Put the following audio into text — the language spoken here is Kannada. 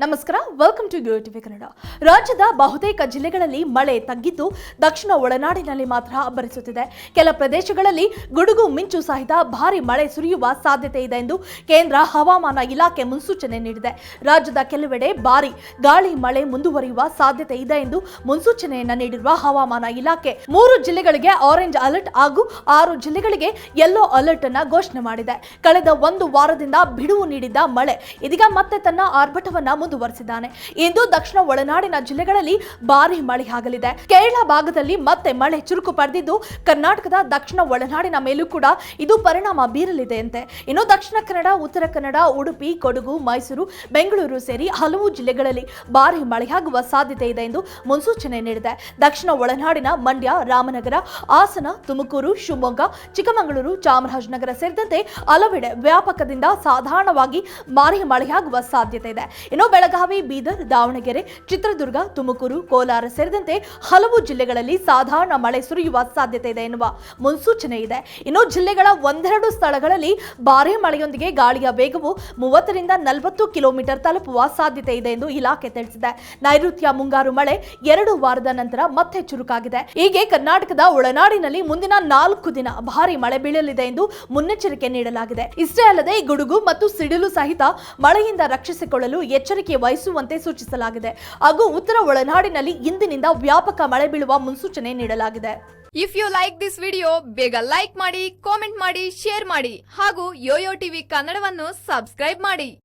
ನಮಸ್ಕಾರ ವೆಲ್ಕಮ್ ಟು ಟಿವಿ ಕನ್ನಡ. ರಾಜ್ಯದ ಬಹುತೇಕ ಜಿಲ್ಲೆಗಳಲ್ಲಿ ಮಳೆ ತಗ್ಗಿದ್ದು ದಕ್ಷಿಣ ಒಳನಾಡಿನಲ್ಲಿ ಮಾತ್ರ ಅಬ್ಬರಿಸುತ್ತಿದೆ ಕೆಲ ಪ್ರದೇಶಗಳಲ್ಲಿ ಗುಡುಗು ಮಿಂಚು ಸಹಿತ ಭಾರಿ ಮಳೆ ಸುರಿಯುವ ಸಾಧ್ಯತೆ ಇದೆ ಎಂದು ಕೇಂದ್ರ ಹವಾಮಾನ ಇಲಾಖೆ ಮುನ್ಸೂಚನೆ ನೀಡಿದೆ. ರಾಜ್ಯದ ಕೆಲವೆಡೆ ಭಾರಿ ಗಾಳಿ ಮಳೆ ಮುಂದುವರಿಯುವ ಸಾಧ್ಯತೆ ಇದೆ ಎಂದು ಮುನ್ಸೂಚನೆಯನ್ನ ನೀಡಿರುವ ಹವಾಮಾನ ಇಲಾಖೆ ಮೂರು ಜಿಲ್ಲೆಗಳಿಗೆ ಆರೆಂಜ್ ಅಲರ್ಟ್ ಹಾಗೂ ಆರು ಜಿಲ್ಲೆಗಳಿಗೆ ಯೆಲ್ಲೋ ಅಲರ್ಟ್ ಅನ್ನು ಘೋಷಣೆ ಮಾಡಿದೆ. ಕಳೆದ ಒಂದು ವಾರದಿಂದ ಬಿಡುವು ನೀಡಿದ್ದ ಮಳೆ ಇದೀಗ ಮತ್ತೆ ತನ್ನ ಆರ್ಭಟವನ್ನ ಮುಂದುವರೆಸಿದ್ದಾನೆ. ಇಂದು ದಕ್ಷಿಣ ಒಳನಾಡಿನ ಜಿಲ್ಲೆಗಳಲ್ಲಿ ಭಾರಿ ಮಳೆಯಾಗಲಿದೆ ಕೇರಳ ಭಾಗದಲ್ಲಿ ಮತ್ತೆ ಮಳೆ ಚುರುಕು ಪಡೆದಿದ್ದು, ಕರ್ನಾಟಕದ ದಕ್ಷಿಣ ಒಳನಾಡಿನ ಮೇಲೂ ಕೂಡ ಇದು ಪರಿಣಾಮ ಬೀರಲಿದೆ ಅಂತೆ ಇನ್ನು ದಕ್ಷಿಣ ಕನ್ನಡ, ಉತ್ತರ ಕನ್ನಡ, ಉಡುಪಿ, ಕೊಡಗು, ಮೈಸೂರು, ಬೆಂಗಳೂರು ಸೇರಿ ಹಲವು ಜಿಲ್ಲೆಗಳಲ್ಲಿ ಭಾರಿ ಮಳೆಯಾಗುವ ಸಾಧ್ಯತೆ ಇದೆ ಎಂದು ಮುನ್ಸೂಚನೆ ನೀಡಿದೆ. ದಕ್ಷಿಣ ಒಳನಾಡಿನ ಮಂಡ್ಯ, ರಾಮನಗರ, ಹಾಸನ, ತುಮಕೂರು, ಶಿವಮೊಗ್ಗ, ಚಿಕ್ಕಮಗಳೂರು ಚಾಮರಾಜನಗರ ಸೇರಿದಂತೆ ಹಲವೆಡೆ ವ್ಯಾಪಕದಿಂದ ಸಾಧಾರಣವಾಗಿ ಭಾರಿ ಮಳೆಯಾಗುವ ಸಾಧ್ಯತೆ ಇದೆ. ಇನ್ನು ಬೆಳಗಾವಿ, ಬೀದರ್, ದಾವಣಗೆರೆ, ಚಿತ್ರದುರ್ಗ, ತುಮಕೂರು, ಕೋಲಾರ ಸೇರಿದಂತೆ ಹಲವು ಜಿಲ್ಲೆಗಳಲ್ಲಿ ಸಾಧಾರಣ ಮಳೆ ಸುರಿಯುವ ಸಾಧ್ಯತೆ ಇದೆ ಎನ್ನುವ ಮುನ್ಸೂಚನೆ ಇದೆ. ಇನ್ನು ಜಿಲ್ಲೆಗಳ ಒಂದೆರಡು ಸ್ಥಳಗಳಲ್ಲಿ ಭಾರೀ ಮಳೆಯೊಂದಿಗೆ ಗಾಳಿಯ ವೇಗವು ಮೂವತ್ತರಿಂದ ನಲವತ್ತು ಕಿಲೋಮೀಟರ್ ತಲುಪುವ ಸಾಧ್ಯತೆ ಇದೆ ಎಂದು ಇಲಾಖೆ ತಿಳಿಸಿದೆ. ನೈಋತ್ಯ ಮುಂಗಾರು ಮಳೆ ಎರಡು ವಾರದ ನಂತರ ಮತ್ತೆ ಚುರುಕಾಗಿದೆ. ಹೀಗೆ ಕರ್ನಾಟಕದ ಒಳನಾಡಿನಲ್ಲಿ ಮುಂದಿನ ನಾಲ್ಕು ದಿನ ಭಾರಿ ಮಳೆ ಬೀಳಲಿದೆ ಎಂದು ಮುನ್ನೆಚ್ಚರಿಕೆ ನೀಡಲಾಗಿದೆ. ಇಷ್ಟೇ ಅಲ್ಲದೆ ಗುಡುಗು ಮತ್ತು ಸಿಡಿಲು ಸಹಿತ ಮಳೆಯಿಂದ ರಕ್ಷಿಸಿಕೊಳ್ಳಲು ಎಚ್ಚರಿಕೆ ವಹಿಸುವಂತೆ ಸೂಚಿಸಲಾಗಿದೆ. ಹಾಗೂ ಉತ್ತರ ಒಳನಾಡಿನಲ್ಲಿ ಇಂದಿನಿಂದ ವ್ಯಾಪಕ ಮಳೆ ಬೀಳುವ ಮುನ್ಸೂಚನೆ ನೀಡಲಾಗಿದೆ. If you like this video ಬೇಗ ಲೈಕ್ ಮಾಡಿ ಕಾಮೆಂಟ್ ಮಾಡಿ ಶೇರ್ ಮಾಡಿ ಹಾಗೂ ಯೋಯೋ ಟಿವಿ ಕನ್ನಡವನ್ನು ಸಬ್ಸ್ಕ್ರೈಬ್ ಮಾಡಿ.